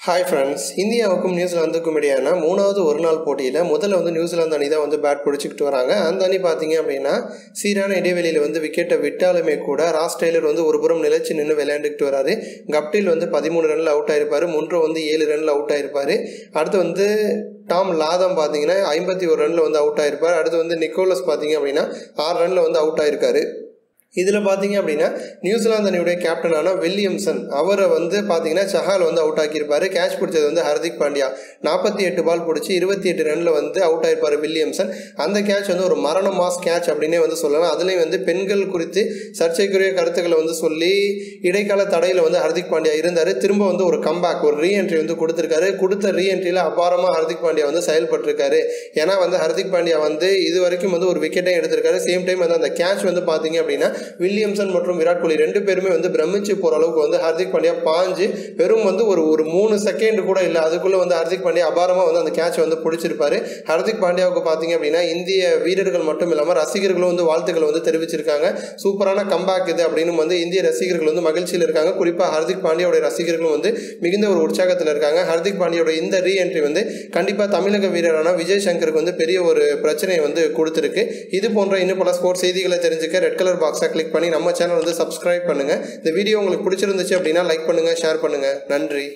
Hi friends இந்தியாவுக்கும் நியூசிலாந்துக்கும் இடையான மூணாவது ஒரு நாள் போட்டியில் முதல்ல வந்து நியூசிலாந்து அணி தான் வந்து பேட் பிடிச்சிக்கிட்டு வராங்க. அந்த அணி பார்த்தீங்க அப்படின்னா சீரான இடைவெளியில் வந்து விக்கெட்டை விட்டாலுமே கூட ராஸ் டெய்லர் வந்து ஒரு புறம் நிலைச்சு நின்று விளையாண்டுக்கிட்டு வராரு. கப்டில் வந்து பதிமூணு ரனில் அவுட் ஆயிருப்பார். முன்றும் வந்து ஏழு ரனில் அவுட் ஆயிருப்பார். அடுத்து வந்து டாம் லாதம் பார்த்தீங்கன்னா ஐம்பத்தி ஒரு ரனில் வந்து அவுட் ஆயிருப்பார். அடுத்து வந்து நிக்கோலஸ் பார்த்தீங்க அப்படின்னா ஆறு ரனில் வந்து அவுட் ஆயிருக்காரு. இதில் பார்த்தீங்க அப்படின்னா நியூசிலாந்து அணியுடைய கேப்டனான வில்லியம்சன் அவரை வந்து பார்த்தீங்கன்னா சஹால் வந்து அவுட் ஆக்கியிருப்பார். கேட்ச் பிடிச்சது வந்து ஹர்திக் பாண்டியா. நாற்பத்தி எட்டு பால் பிடிச்சி. இருபத்தி எட்டு ரனில் வந்து அவுட் ஆகிருப்பார் வில்லியம்சன். அந்த கேட்ச் வந்து ஒரு மரண மாஸ் கேட்ச் அப்படின்னே வந்து சொல்லலாம். அதுலேயும் வந்து பெண்கள் குறித்து சர்ச்சைக்குரிய கருத்துக்களை வந்து சொல்லி இடைக்கால தடையில் வந்து ஹர்திக் பாண்டியா இருந்தார். திரும்ப வந்து ஒரு கம்பேக் ஒரு ரீஎன்ட்ரி வந்து கொடுத்துருக்காரு. கொடுத்த ரீஎன்ட்ரியில் அபாரமாக ஹர்திக் பாண்டியா வந்து செயல்பட்டிருக்காரு. ஏன்னா வந்து ஹர்திக் பாண்டியா வந்து இது வரைக்கும் வந்து ஒரு விக்கெட்டையும் எடுத்திருக்காரு. சேம் டைம் வந்து அந்த கேட்ச் வந்து பார்த்தீங்க அப்படின்னா வில்லியம்சன் மற்றும் விராட் கோலி ரெண்டு பேருமே வந்து பிரமிச்சு போகிற அளவுக்கு வந்து ஹர்திக் பாண்டியா பாஞ்சு வெறும் வந்து ஒரு ஒரு மூணு செகண்ட் கூட இல்லை. அதுக்குள்ளே வந்து ஹர்திக் பாண்டியா அபாரமாக வந்து அந்த கேட்ச் வந்து பிடிச்சிருப்பாரு. ஹர்திக் பாண்டியாவுக்கு பார்த்தீங்க அப்படின்னா இந்திய வீரர்கள் மட்டும் இல்லாமல் ரசிகர்களும் வந்து வாழ்த்துக்களை வந்து தெரிவிச்சிருக்காங்க. சூப்பரான கம்பேக் இது அப்படின்னு வந்து இந்திய ரசிகர்கள் வந்து மகிழ்ச்சியில் இருக்காங்க. குறிப்பாக ஹர்திக் பாண்டியாவுடைய ரசிகர்களும் வந்து மிகுந்த ஒரு உற்சாகத்தில் இருக்காங்க. ஹர்திக் பாண்டியோட இந்த ரீஎன்ட்ரி வந்து கண்டிப்பாக தமிழக வீரரான விஜய் சங்கருக்கு வந்து பெரிய ஒரு பிரச்சனையை வந்து கொடுத்துருக்கு. இது போன்ற இன்னும் பல ஸ்போர்ட்ஸ் செய்திகளை தெரிஞ்சுக்க ரெட் கலர் பாக்ஸை கிளிக் பண்ணி நம்ம சேனல் வந்து சப்ஸ்கிரைப் பண்ணுங்கள் இந்த வீடியோ உங்களுக்கு பிடிச்சிருந்துச்சு அப்படின்னா லைக் பண்ணுங்கள் ஷேர் பண்ணுங்கள் நன்றி.